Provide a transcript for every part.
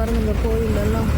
பாருங்கள் இந்த கோயிலெல்லாம்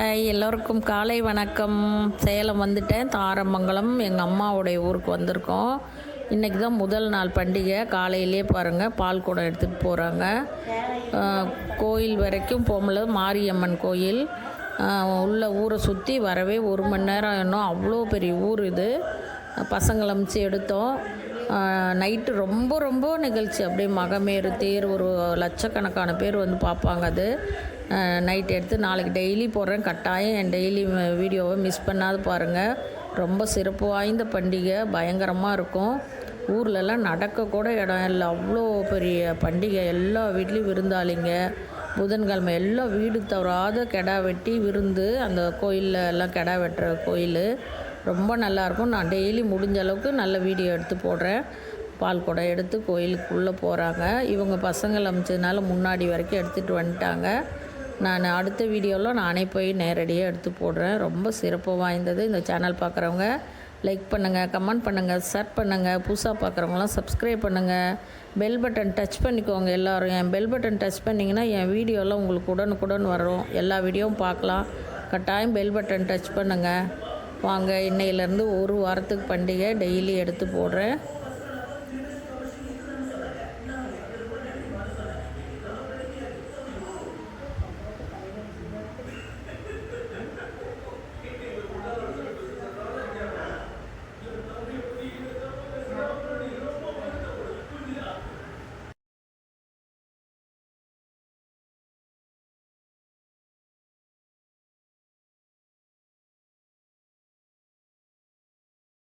ஹாய் எல்லோருக்கும் காலை வணக்கம். சேலம் வந்துட்டேன். தாரமங்கலம் எங்கள் அம்மாவுடைய ஊருக்கு வந்திருக்கோம். இன்றைக்கி தான் முதல் நாள் பண்டிகை. காலையிலே பாருங்கள் பால் குடம் எடுத்துகிட்டு போகிறாங்க கோயில் வரைக்கும் போகல மாரியம்மன் கோயில். உள்ள ஊரை சுற்றி வரவே ஒரு மணி நேரம் இன்னும் அவ்வளோ பெரிய ஊர் இது. பசங்களை அமிச்சு எடுத்தோம். நைட்டு ரொம்ப ரொம்ப நிகழ்ச்சி. அப்படியே மகமேறு தேர் ஒரு லட்சக்கணக்கான பேர் வந்து பார்ப்பாங்க அது. நைட் எடுத்து நாளைக்கு டெய்லி போடுறேன். கட்டாயம் என் டெய்லி வீடியோவை மிஸ் பண்ணாது பாருங்கள் ரொம்ப சிறப்பு வாய்ந்த பண்டிகை. பயங்கரமாக இருக்கும். ஊர்லெல்லாம் நடக்கக்கூட இடம் இல்லை. அவ்வளோ பெரிய பண்டிகை. எல்லா வீட்லேயும் விருந்தாளிங்க. புதன்கிழமை எல்லாம் வீடு தவறாத கெடா வெட்டி விருந்து. அந்த கோயிலில் எல்லாம் கெடா வெட்டுற கோயில். ரொம்ப நல்லாயிருக்கும் நான் டெய்லி முடிஞ்ச அளவுக்கு நல்ல வீடியோ எடுத்து போடுறேன். பால் குடம் எடுத்து கோயிலுக்குள்ளே போகிறாங்க இவங்க பசங்கள் அமைச்சதுனால முன்னாடி வரைக்கும் எடுத்துகிட்டு வந்துட்டாங்க. நான் அடுத்த வீடியோவில் நானே போய் நேரடியாக எடுத்து போடுறேன். ரொம்ப சிறப்பு வாய்ந்தது. இந்த சேனல் பார்க்குறவங்க லைக் பண்ணுங்கள் கமெண்ட் பண்ணுங்கள் ஷேர் பண்ணுங்கள் புதுசாக பார்க்குறவங்களாம் சப்ஸ்கிரைப் பண்ணுங்கள் பெல் பட்டன் டச் பண்ணிக்கோங்க எல்லோரும். என் பெல் பட்டன் டச் பண்ணிங்கன்னா என் வீடியோலாம் உங்களுக்கு உடனுக்குடன் வரும். எல்லா வீடியோவும் பார்க்கலாம். கட்டாயம் பெல் பட்டன் டச் பண்ணுங்கள் வாங்க இன்னையிலேருந்து ஒரு வாரத்துக்கு பண்டிகை டெய்லி எடுத்து போடுறேன்.